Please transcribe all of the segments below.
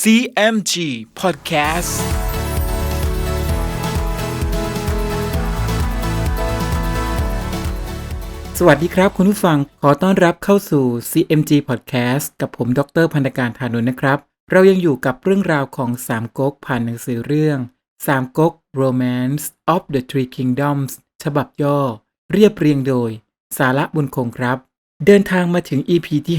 CMG Podcast สวัสดีครับคุณผู้ฟัง ขอต้อนรับเข้าสู่ CMG Podcast กับผม ดรพันธการธานุนนะครับ เรายังอยู่กับเรื่องราวของสามก๊กผ่านหนังสือเรื่องสามก๊ก Romance of the Three Kingdoms ฉบับย่อ เรียบเรียงโดย สาระบุญคงครับ เดินทางมาถึง EP ที่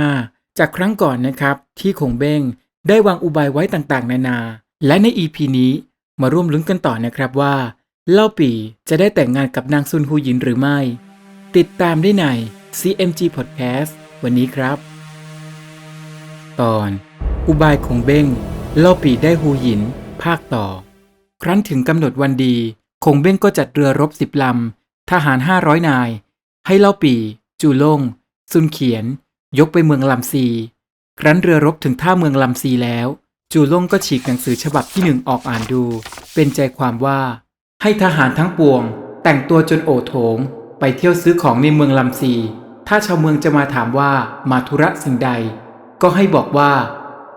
55 จากครั้งก่อนนะครับ ที่คงเบ้ง ได้วางอุบายไว้ต่างๆ นานา และใน EP นี้มาร่วมลุ้นกันต่อนะครับว่า เล่าปีจะได้แต่งงานกับนางซุนฮูหยินหรือไม่ ติดตามได้ใน CMG Podcast วันนี้ครับ ตอน อุบายของเบ้ง เล่าปีได้ฮูหยิน ภาคต่อ ครั้นถึงกำหนดวันดีคงเบ้งก็จัดเรือรบสิบลำ ทหารห้าร้อยนาย ให้เล่าปี จูล่งซุนเขียน ยกไปเมืองลำซี ครั้นเรือรบถึงท่าเมืองลำซีแล้ว จูล่งก็ฉีกหนังสือฉบับที่หนึ่งออกอ่านดู เป็นใจความว่า ให้ทหารทั้งปวง แต่งตัวจนโอโถง ไปเที่ยวซื้อของในเมืองลำซี ถ้าชาวเมืองจะมาถามว่ามาธุระสิ่งใด ก็ให้บอกว่า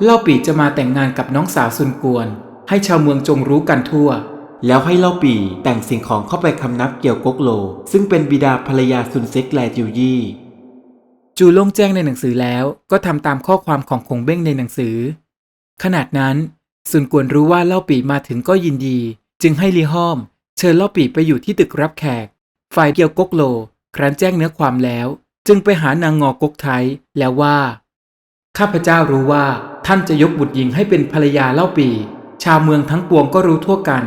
เล่าปีจะมาแต่งงานกับน้องสาวซุนกวน ให้ชาวเมืองจงรู้กันทั่ว แล้วให้เล่าปีแต่งสิ่งของเข้าไปคำนับเกี่ยวกกโล ซึ่งเป็นบิดาภรรยาซุนเซ็กแลจิวยี่ จูโล่งแจ้งในหนังสือแล้วก็ทำตามข้อความของคงเบ้งในหนังสือ ขนาดนั้นซุนกวนรู้ว่าเล่าปี่มาถึงก็ยินดี จึงให้ลีห้อม เชิญเล่าปี่ไปอยู่ที่ตึกรับแขก ฝ่ายเกียวกกโล ครั้นแจ้งเนื้อความแล้ว จึงไปหานางงอกกไทยแล้วว่า ข้าพเจ้ารู้ว่าท่านจะยกบุตรหญิงให้เป็นภรรยาเล่าปี่ชาวเมืองทั้งปวงก็รู้ทั่วกัน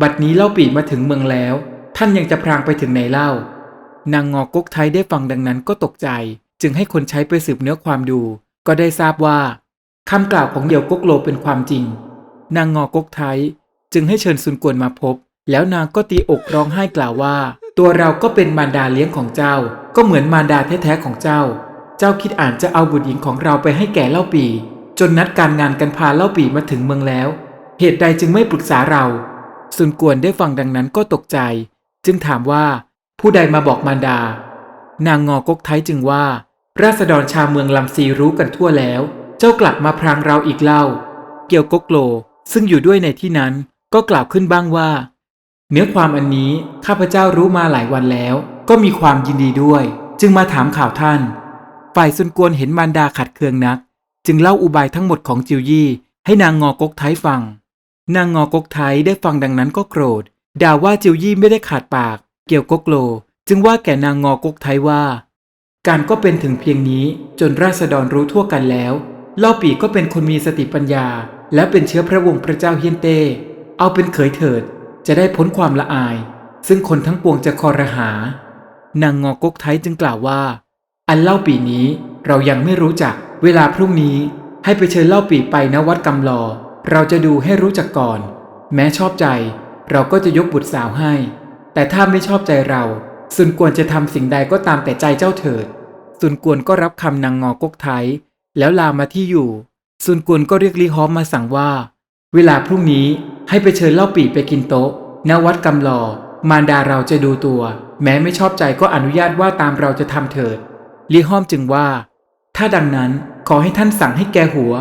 บัดนี้เล่าปี่มาถึงเมืองแล้ว ท่านยังจะพรางไปถึงไหนเล่า นางงอกกไทยได้ฟังดังนั้นก็ตกใจ จึงให้คนใช้ไปสืบเนื้อความดู ก็ได้ทราบว่าคำกล่าวของเดี่ยวกกโลเป็นความจริง นางงอกกไทยจึงให้เชิญซุนกวนมาพบ แล้วนางก็ตีอกร้องไห้กล่าวว่า ตัวเราก็เป็นมารดาเลี้ยงของเจ้า ก็เหมือนมารดาแท้ๆของเจ้า เจ้าคิดอ่านจะเอาบุตรหญิงของเราไปให้แก่เล่าปี จนนัดการงานกันพาเล่าปีมาถึงเมืองแล้ว เหตุใดจึงไม่ปรึกษาเราซุนกวนได้ฟังดังนั้นก็ตกใจ จึงถามว่า ผู้ใดมาบอกมารดา นางงอกกไทยจึงว่า ราษฎรชาวเมืองลำซีรู้กันทั่วแล้ว เจ้ากลับมาพรางเราอีกเล่า เกียวกกโล ซึ่งอยู่ด้วยในที่นั้นก็กล่าวขึ้นบ้างว่า เนื้อความอันนี้ข้าพเจ้ารู้มาหลายวันแล้ว ก็มีความยินดีด้วย จึงมาถามข่าวท่าน ฝ่ายซุนกวนเห็นมารดาขัดเคืองนัก จึงเล่าอุบายทั้งหมดของจิวยี่ ให้นางงอกกไทฟัง นางงอกกไทได้ฟังดังนั้นก็โกรธ ด่าว่าจิวยี่ไม่ได้ขาดปาก เกี่ยวกกโล จึงว่าแก่นางงอกกไทว่า การก็เป็นถึงเพียงนี้จนราษฎรรู้ทั่วกันแล้วเล่าปีก็เป็นคนมีสติปัญญา และเป็นเชื้อพระวงศ์พระเจ้าเฮียนเต้เอาเป็นเขยเถิด จะได้พ้นความละอาย ซึ่งคนทั้งปวงจะคอรหา นางงอกกไทยจึงกล่าวว่า อันเล่าปีนี้เรายังไม่รู้จัก เวลาพรุ่งนี้ให้ไปเชิญเล่าปีไปณวัดกำลอ เราจะดูให้รู้จักก่อน แม้ชอบใจ เราก็จะยกบุตรสาวให้ แต่ถ้าไม่ชอบใจเรา สุนกวนจะทำสิ่งใดก็ตามแต่ใจเจ้าเถิดสุนกวนก็รับคำนางงอกกไทยแล้วลามาที่อยู่สุนกวนก็เรียกลีฮอมมาสั่งว่า เวลาพรุ่งนี้ให้ไปเชิญเล่าปีไปกินโต๊ะณวัดกำลอ มารดาเราจะดูตัว แม้ไม่ชอบใจก็อนุญาตว่าตามเราจะทำเถิดลีฮอมจึงว่า ถ้าดังนั้นขอให้ท่านสั่งให้แกหัว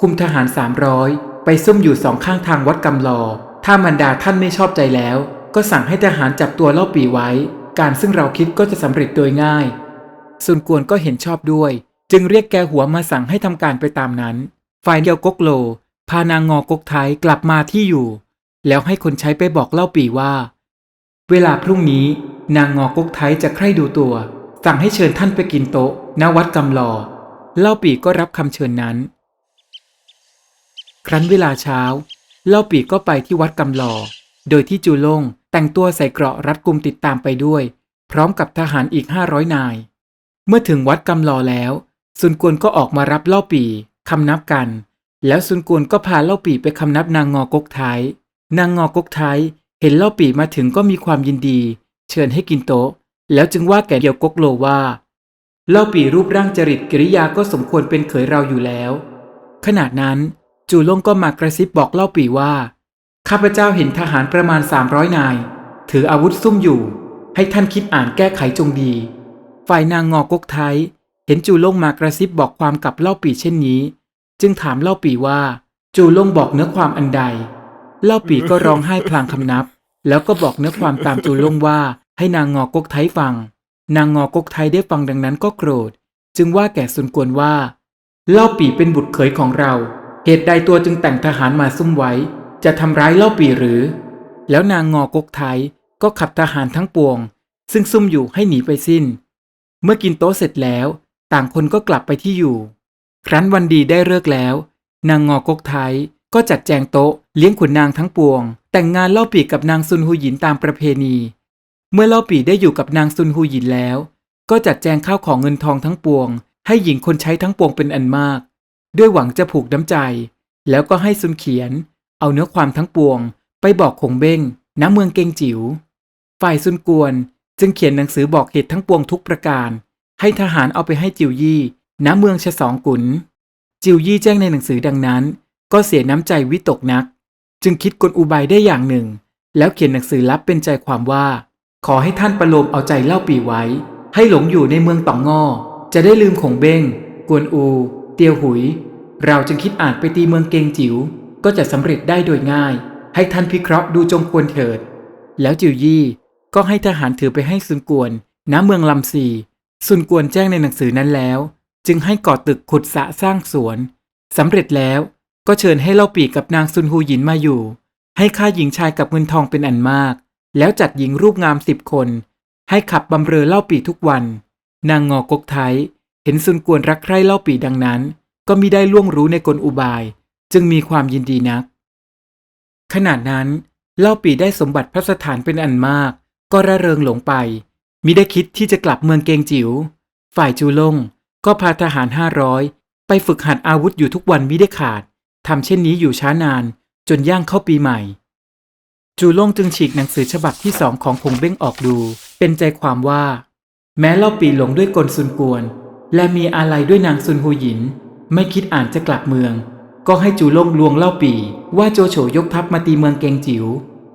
คุมทหารสามร้อยไปซุ่มอยู่สองข้างทางวัดกำลอ ถ้ามารดาท่านไม่ชอบใจแล้ว ก็สั่งให้ทหารจับตัวเล่าปีไว้ การซึ่งเราคิดก็จะสำเร็จโดยง่ายซุนกวนก็เห็นชอบด้วย จึงเรียกแกหัวมาสั่งให้ทำการไปตามนั้น ฝ่ายเดียวกกโล พานางงอกกไทยกลับมาที่อยู่ แล้วให้คนใช้ไปบอกเล่าปีว่า เวลาพรุ่งนี้นางงอกกไทยจะใคร่ดูตัว สั่งให้เชิญท่านไปกินโต๊ะณวัดกำลอ เล่าปีก็รับคำเชิญนั้น ครั้นเวลาเช้า เล่าปีก็ไปที่วัดกำลอ โดยที่จูลงแต่งตัวใส่เกราะรัดกุมติดตามไปด้วย พร้อมกับทหารอีกห้าร้อยนาย เมื่อถึงวัดกำลอแล้ว ซุนกวนก็ออกมารับเล่าปีคำนับกัน แล้วซุนกวนก็พาเล่าปีไปคำนับนางงอกกไทยนางงอกกไทยเห็นเล่าปีมาถึงก็มีความยินดี เชิญให้กินโต๊ะ แล้วจึงว่าแก่เดียวกกโลว่า เล่าปีรูปร่างจริตกิริยาก็สมควรเป็นเขยเราอยู่แล้ว ขณะนั้นจูลงก็มากระซิบบอกเล่าปีว่า ข้าพเจ้าเห็นทหารประมาณ 300 นาย ถืออาวุธซุ่มอยู่ ให้ท่านคิดอ่านแก้ไขจงดี ฝ่ายนางงอกกไทย เห็นจูล่งมากระซิบบอกความกับเล่าปีเช่นนี้ จึงถามเล่าปีว่า จูล่งบอกเนื้อความอันใด เล่าปีก็ร้องไห้พลางคำนับ แล้วก็บอกเนื้อความตามจูล่งว่า ให้นางงอกกไทยฟัง นางงอกกไทยได้ฟังดังนั้นก็โกรธ จึงว่าแก่ซุนกวนว่า เล่าปีเป็นบุตรเขยของเรา เหตุใดตัวจึงแต่งทหารมาซุ่มไว้ จะทำร้ายเล่าปีหรือ แล้วนางงอกกไทยก็ขับทหารทั้งปวง ซึ่งซุ่มอยู่ให้หนีไปสิ้น เมื่อกินโต๊ะเสร็จแล้ว ต่างคนก็กลับไปที่อยู่ ครั้นวันดีได้เลิกแล้ว นางงอกกไทยก็จัดแจงโต๊ะเลี้ยงขุนนางทั้งปวง แต่งงานเล่าปีกับนางซุนฮูหยินตามประเพณี เมื่อเล่าปีได้อยู่กับนางซุนฮูหยินแล้ว ก็จัดแจงข้าวของเงินทองทั้งปวง ให้หญิงคนใช้ทั้งปวงเป็นอันมาก ด้วยหวังจะผูกน้ำใจ แล้วก็ให้ซุนเขียน เอาเนื้อความทั้งปวง ไปบอกคงเบ้งณเมืองเกงจิ๋วฝ่ายซุนกวนจึงเขียนหนังสือบอกเหตุทั้งปวงทุกประการ ให้ทหารเอาไปให้จิวยี่ณเมืองชะสองกุนจิวยี่แจ้งในหนังสือดังนั้น ก็เสียน้ำใจวิตกนัก จึงคิดกลอุบายได้อย่างหนึ่ง แล้วเขียนหนังสือลับเป็นใจความว่า ขอให้ท่านประโลมเอาใจเล่าปีไว้ ให้หลงอยู่ในเมืองตองงอจะได้ลืมขงเบ้ง กวนอู เตียวหุย เราจึงคิดอ่านไปตีเมืองเกงจิ๋ว ก็จะสำเร็จได้โดยง่าย ให้ท่านพิเคราะห์ดูจงควรเถิด แล้วจิวยี่ก็ให้ทหารถือไปให้ซุนกวนณเมืองลำซีซุนกวนแจ้งในหนังสือนั้นแล้ว จึงให้ก่อตึกขุดสะสร้างสวนสำเร็จแล้วก็เชิญให้เล่าปีกับนางซุนฮูหยินมาอยู่ ให้ค่าหญิงชายกับเงินทองเป็นอันมาก แล้วจัดหญิงรูปงามสิบคน ให้ขับบำเรอเล่าปีทุกวัน นางงอกกไทยเห็นซุนกวนรักใคร่เล่าปีดังนั้น ก็มิได้ล่วงรู้ในกลอุบาย จึงมีความยินดีนัก ขณะนั้นเล่าปีได้สมบัติพระสถานเป็นอันมาก ก็ระเริงหลงไปมิได้คิดที่จะกลับเมืองเกงจิว๋วฝ่ายจูลงก็พาทหารห้าร้อยไปฝึกหัดอาวุธอยู่ทุกวันมิได้ขาดทำเช่นนี้อยู่ช้านานจนย่างเข้าปีใหม่ จูลงจึงฉีกหนังสือฉบับที่สองของคงเบ้งออกดู เป็นใจความว่า แม้เล่าปีหลงด้วยกลซุนกวน และมีอะไรด้วยนางซุนฮูหยิน ไม่คิดอ่านจะกลับเมือง ก็ให้จูล่งลวงเล่าปีว่าโจโฉยกทัพมาตีเมืองเกงจิว๋ว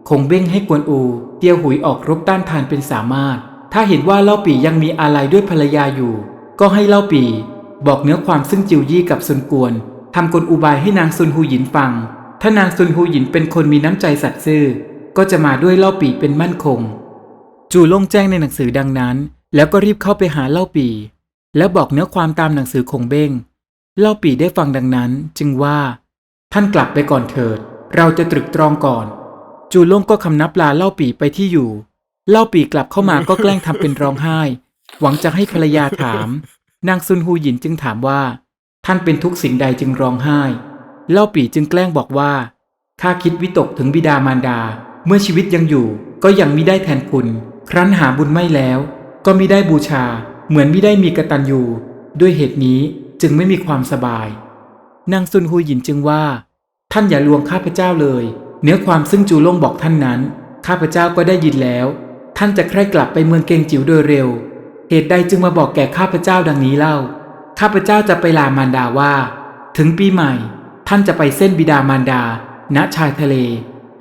คงเบ้งให้กวนอู เตียวหุยออกรบต้านทานเป็นสามารถ ถ้าเห็นว่าเล่าปียังมีอะไรด้วยภรรยาอยู่ ก็ให้เล่าปี บอกเนื้อความซึ่งจิวยี่กับซุนกวนทำกลอุบายให้นางซุนฮูหยินฟัง ถ้านางซุนฮูหยินเป็นคนมีน้ำใจสัตย์ซื่อ ก็จะมาด้วยเล่าปีเป็นมั่นคง จูล่งแจ้งในหนังสือดังนั้น แล้วก็รีบเข้าไปหาเล่าปี แล้วบอกเนื้อความตามหนังสือคงเบ้ง เล่าปีได้ฟังดังนั้นจึงว่า ท่านกลับไปก่อนเถิด เราจะตรึกตรองก่อน จูล่งก็คำนับลาเล่าปีไปที่อยู่ เล่าปีกลับเข้ามาก็แกล้งทำเป็นร้องไห้ หวังจะให้ภรรยาถาม นางซุนฮูหยินจึงถามว่า ท่านเป็นทุกสิ่งใดจึงร้องไห้ เล่าปีจึงแกล้งบอกว่าข้าคิดวิตกถึงบิดามารดา เมื่อชีวิตยังอยู่ ก็ยังมิได้แทนคุณ ครั้นหาบุญไม่แล้ว ก็มิได้บูชา เหมือนมิได้มีกตัญญูด้วยเหตุนี้ จึงไม่มีความสบาย นางซุนฮูหยินจึงว่า ท่านอย่าลวงข้าพเจ้าเลย เนื้อความซึ่งจูล่งบอกท่านนั้น ข้าพเจ้าก็ได้ยินแล้ว ท่านจะใคร่กลับไปเมืองเกงจิ๋วโดยเร็ว เหตุใดจึงมาบอกแก่ข้าพเจ้าดังนี้เล่า ข้าพเจ้าจะไปลามารดาว่า ถึงปีใหม่ ท่านจะไปเส้นบิดามารดา ณชายทะเล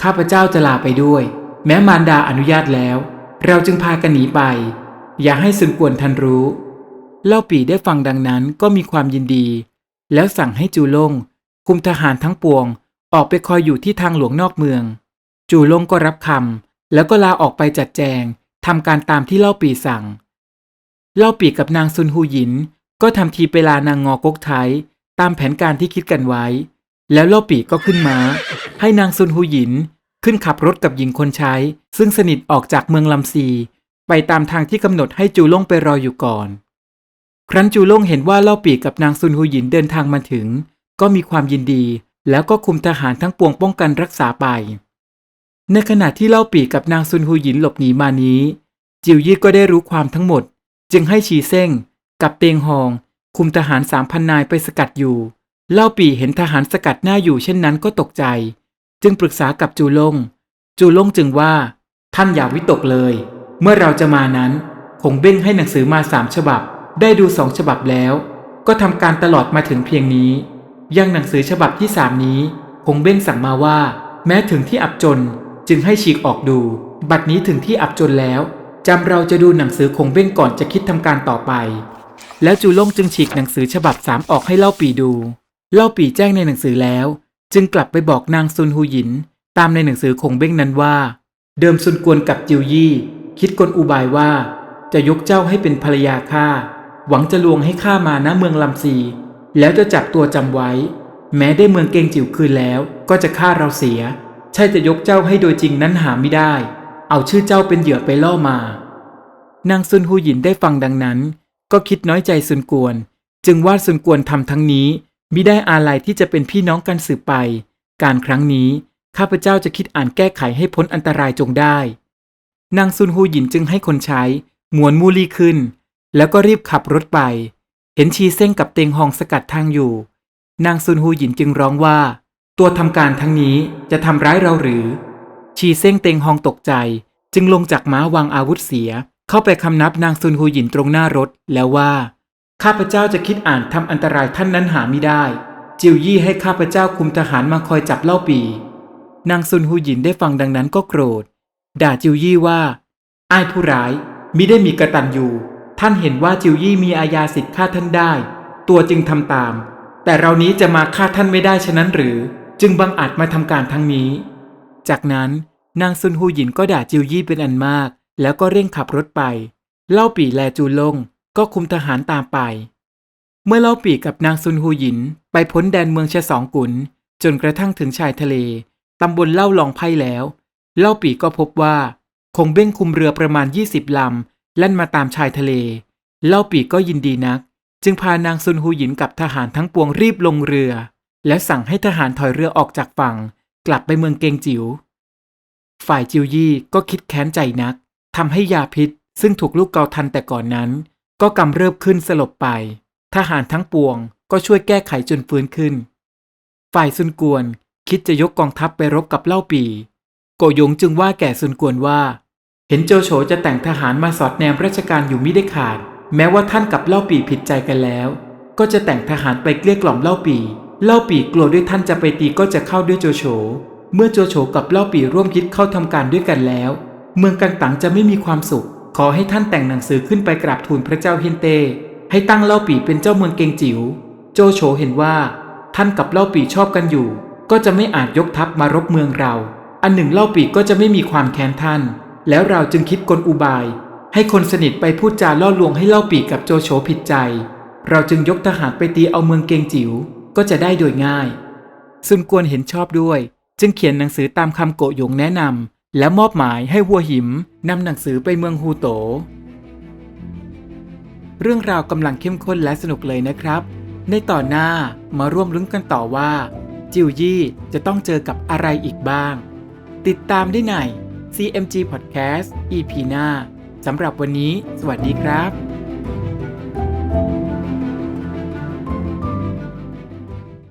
ข้าพเจ้าจะลาไปด้วย แม้มารดาอนุญาตแล้ว เราจึงพากันหนีไป อย่าให้ซึนกวนทันรู้ เล่าปีได้ฟังดังนั้นก็มีความยินดี แล้วสั่งให้จูลง คุมทหารทั้งปวง ออกไปคอยอยู่ที่ทางหลวงนอกเมือง จูลงก็รับคำแล้วก็ลาออกไปจัดแจงทำการตามที่เล่าปีสั่ง เล่าปีกับนางซุนฮูหยิน ก็ทำทีไปลานางงอกกไทยตามแผนการที่คิดกันไว้ แล้วเล่าปีก็ขึ้นมา้า ให้นางซุนฮูหยินขึ้นขับรถกับหญิงคนใช้ ซึ่งสนิทออกจากเมืองลำซี ไปตามทางที่กำหนดให้จูลงไปรออยู่ก่อน ครั้นจูล่งเห็นว่าเล่าปีกับนางซุนฮูหยินเดินทางมาถึง ก็มีความยินดี แล้วก็คุมทหารทั้งปวงป้องกันรักษาไป ในขณะที่เล่าปีกับนางซุนฮูหยินหลบหนีมานี้ จิวยี่ก็ได้รู้ความทั้งหมด จึงให้ชีเซ้งกับเตียงฮอง คุมทหารสามพันนายไปสกัดอยู่ เล่าปีเห็นทหารสกัดหน้าอยู่เช่นนั้นก็ตกใจ จึงปรึกษากับจูลงจูลงจึงว่า ท่านอย่าวิตกเลย เมื่อเราจะมานั้นคงเบ้งให้หนังสือมาสามฉบับ ได้ดูสองฉบับแล้ว ก็ทำการตลอดมาถึงเพียงนี้ ยังหนังสือฉบับที่สามนี้ คงเบ้งสั่งมาว่า แม้ถึงที่อับจนจึงให้ฉีกออกดู บัดนี้ถึงที่อับจนแล้วจำเราจะดูหนังสือคงเบ้งก่อนจะคิดทำการต่อไป แล้วจูลงจึงฉีกหนังสือฉบับสามออกให้เล่าปีดู เล่าปีแจ้งในหนังสือแล้ว จึงกลับไปบอกนางซุนฮูหยิน ตามในหนังสือคงเบ้งนั้นว่า เดิมซุนกวนกับจิวยี่ คิดกลอุบายว่า จะยกเจ้าให้เป็นภรรยาข้า หวังจะลวงให้ข้ามาณเมืองลำซี แล้วจะจับตัวจำไว้ แม้ได้เมืองเกงจิ๋วคืนแล้วก็จะฆ่าเราเสีย ใช่จะยกเจ้าให้โดยจริงนั้นหาไม่ได้ เอาชื่อเจ้าเป็นเหยื่อไปล่อมา นางซุนฮูหยินได้ฟังดังนั้น ก็คิดน้อยใจซุนกวน จึงว่าซุนกวนทำทั้งนี้มิได้อาลัยที่จะเป็นพี่น้องกันสืบไป การครั้งนี้ข้าพเจ้าจะคิดอ่านแก้ไขให้พ้นอันตรายจงได้ นางซุนฮูหยินจึงให้คนใช้หมวนมูลีขึ้น แล้วก็รีบขับรถไป เห็นชีเซ้งกับเตงฮองสกัดทางอยู่ นางซุนฮูหยินจึงร้องว่า ตัวทำการทั้งนี้จะทำร้ายเราหรือ ชีเซ้งเตงฮองตกใจ จึงลงจากม้าวางอาวุธเสีย เข้าไปคำนับนางซุนฮูหยินตรงหน้ารถแล้วว่าข้าพเจ้าจะคิดอ่านทำอันตรายท่านนั้นหาไม่ได้ จิวยี่ให้ข้าพเจ้าคุมทหารมาคอยจับเล่าปี นางซุนฮูหยินได้ฟังดังนั้นก็โกรธ ด่าจิวยี่ว่า อ้ายผู้ร้ายมิได้มีกระตันอยู่ ท่านเห็นว่าจิวยี่มีอาญาสิทธิ์ฆ่าท่านได้ ตัวจึงทำตาม แต่เรานี้จะมาฆ่าท่านไม่ได้ฉะนั้นหรือ จึงบังอาจมาทำการทั้งนี้ จากนั้นนางซุนฮูหยินก็ด่าจิวยี่เป็นอันมาก แล้วก็เร่งขับรถไป เล่าปี่แลจูลงก็คุมทหารตามไป เมื่อเล่าปี่กับนางซุนฮูหยินไปพ้นแดนเมืองชะสองกุนจนกระทั่งถึงชายทะเลตำบลเล่าลองไพ่แล้ว เล่าปี่ก็พบว่า คงเบ้งคุมเรือประมาณ 20ลำ แล่นมาตามชายทะเล เล่าปีก็ยินดีนัก จึงพานางซุนฮูหยินกับทหารทั้งปวงรีบลงเรือ และสั่งให้ทหารถอยเรือออกจากฝั่ง กลับไปเมืองเกงจิว๋วฝ่ายจิวยี่ก็คิดแค้นใจนักทำให้ยาพิษ ซึ่งถูกลูกเกาทันแต่ก่อนนั้น ก็กำเริบขึ้นสลบไป ทหารทั้งปวงก็ช่วยแก้ไขจนฟื้นขึ้น ฝ่ายซุนกวนคิดจะยกกองทัพไปรบกับเล่าปี โกยงจึงว่าแก่ซุนกวนว่า เห็นโจโฉจะแต่งทหารมาสอดแนมราชการอยู่มิได้ขาด แม้ว่าท่านกับเล่าปีผิดใจกันแล้ว ก็จะแต่งทหารไปเกลี้ยกล่อมเล่าปีเล่าปีกลัวด้วยท่านจะไปตีก็จะเข้าด้วยโจโฉ เมื่อโจโฉกับเล่าปีร่วมคิดเข้าทำการด้วยกันแล้ว เมืองกันตังจะไม่มีความสุข ขอให้ท่านแต่งหนังสือขึ้นไปกราบทูลพระเจ้าเฮนเต ให้ตั้งเล่าปีเป็นเจ้าเมืองเกงจิว๋ว โจโฉเห็นว่า ท่านกับเล่าปีชอบกันอยู่ ก็จะไม่อาจยกทัพมารบเมืองเรา อันหนึ่งเล่าปีก็จะไม่มีความแค้นท่าน แล้วเราจึงคิดกลอุบาย ให้คนสนิทไปพูดจาล่อลวงให้เล่าปีกับโจโฉผิดใจ เราจึงยกทหารไปตีเอาเมืองเกงจิว๋วก็จะได้โดยง่ายซุนกวนเห็นชอบด้วย จึงเขียนหนังสือตามคำโกหยงแนะนำและมอบหมายให้หัวหิมนำหนังสือไปเมืองฮูโต เรื่องราวกำลังเข้มข้นและสนุกเลยนะครับ ในต่อนหน้ามาร่วมลุ้นกันต่อว่า จิวยี่จะต้องเจอกับอะไรอีกบ้าง ติดตามได้ใน CMG Podcast EP หน้าสำหรับวันนี้ สวัสดีครับ